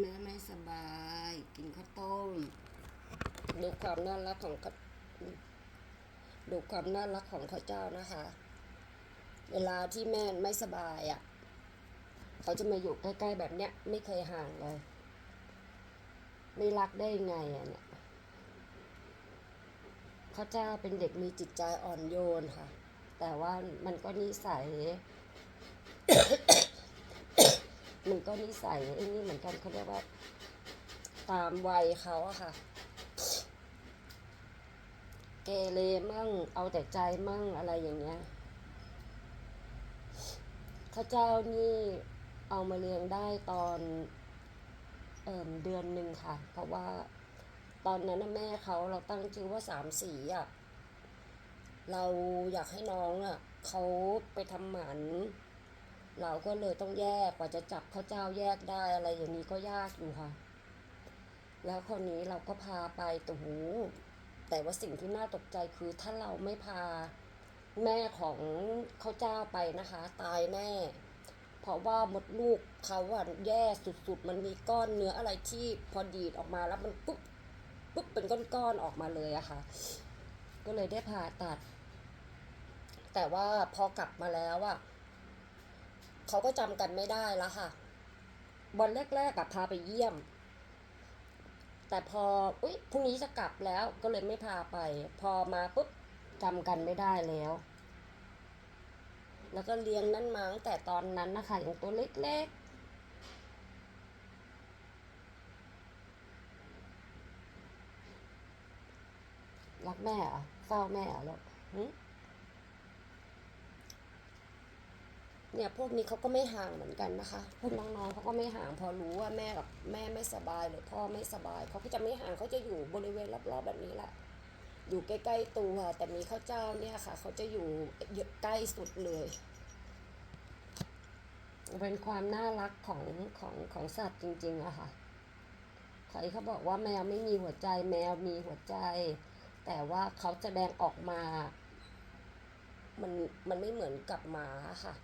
แม่ไม่สบาย กินข้าวต้ม ดูความน่ารักของดูความน่ารักของข้าเจ้านะคะ เวลาที่แม่ไม่สบายอะ่ะ เขาจะมาอยู่ใกล้ๆแบบเนี้ย ไม่เคยห่างเลย ไม่รักได้ไงอะเนี่ยข้าเจ้าเป็นเด็กมีจิตใจอ่อนโยนค่ะ แต่ว่ามันก็นิสัย ก็นิสัยไอ้นี่เหมือนกันเขาเรียกว่า ตามวัยเขาอะค่ะ เกเรมั่ง เอาแต่ใจมั่งอะไรอย่างเงี้ยข้าเจ้านี่เอามาเลี้ยงได้ตอนเอ่มเดือนหนึ่งค่ะ เพราะว่าตอนนั้นแม่เขาเราตั้งชื่อว่าสามสีอะเราอยากให้น้องอะเขาไปทำหมัน เราก็เลยต้องแยกกว่าจะจับข้าวเจ้าแยกได้อะไรอย่างนี้ก็ยากอยู่ค่ะ แล้วคนนี้เราก็พาไปแต่หูแต่ว่าสิ่งที่น่าตกใจคือถ้าเราไม่พาแม่ของข้าวเจ้าไปนะคะ ตายแน่ เพราะว่ามดลูกเขาอะแย่สุดๆ มันมีก้อนเนื้ออะไรที่พอดีดออกมาแล้วมันปุ๊บปุ๊บเป็นก้อนๆออกมาเลยอะค่ะ ก็เลยได้ผ่าตัด แต่ว่าพอกลับมาแล้วอะ เขาก็จำกันไม่ได้แล้วค่ะ วันแรกๆอะพาไปเยี่ยม แต่พออุ๊ยพรุ่งนี้จะกลับแล้วก็เลยไม่พาไป พอมาปุ๊บจำกันไม่ได้แล้ว แล้วก็เลี้ยงนั่นมาตั้งแต่ตอนนั้นนะคะอย่างตัวเล็กๆ รักแม่เหรอเฝ้าแม่เหรอลูก เนี่ยพวกนี้เขาก็ไม่ห่างเหมือนกันนะคะพวกน้องๆเขาก็ไม่ห่างพอรู้ว่าแม่กับแม่ไม่สบายหรือพ่อไม่สบายเขาก็จะไม่ห่างเขาจะอยู่บริเวณรอบๆแบบนี้แหละอยู่ใกล้ๆตัวแต่มีข้าวเจ้าเนี่ยค่ะ เขาจะอยู่ใกล้สุดเลย เป็นความน่ารักของของของสัตว์จริงๆอะค่ะใครเขาบอกว่าแมวไม่มีหัวใจแมวมีหัวใจ แต่ว่าเขาแสดงออกมา มันมันไม่เหมือนกับหมาค่ะ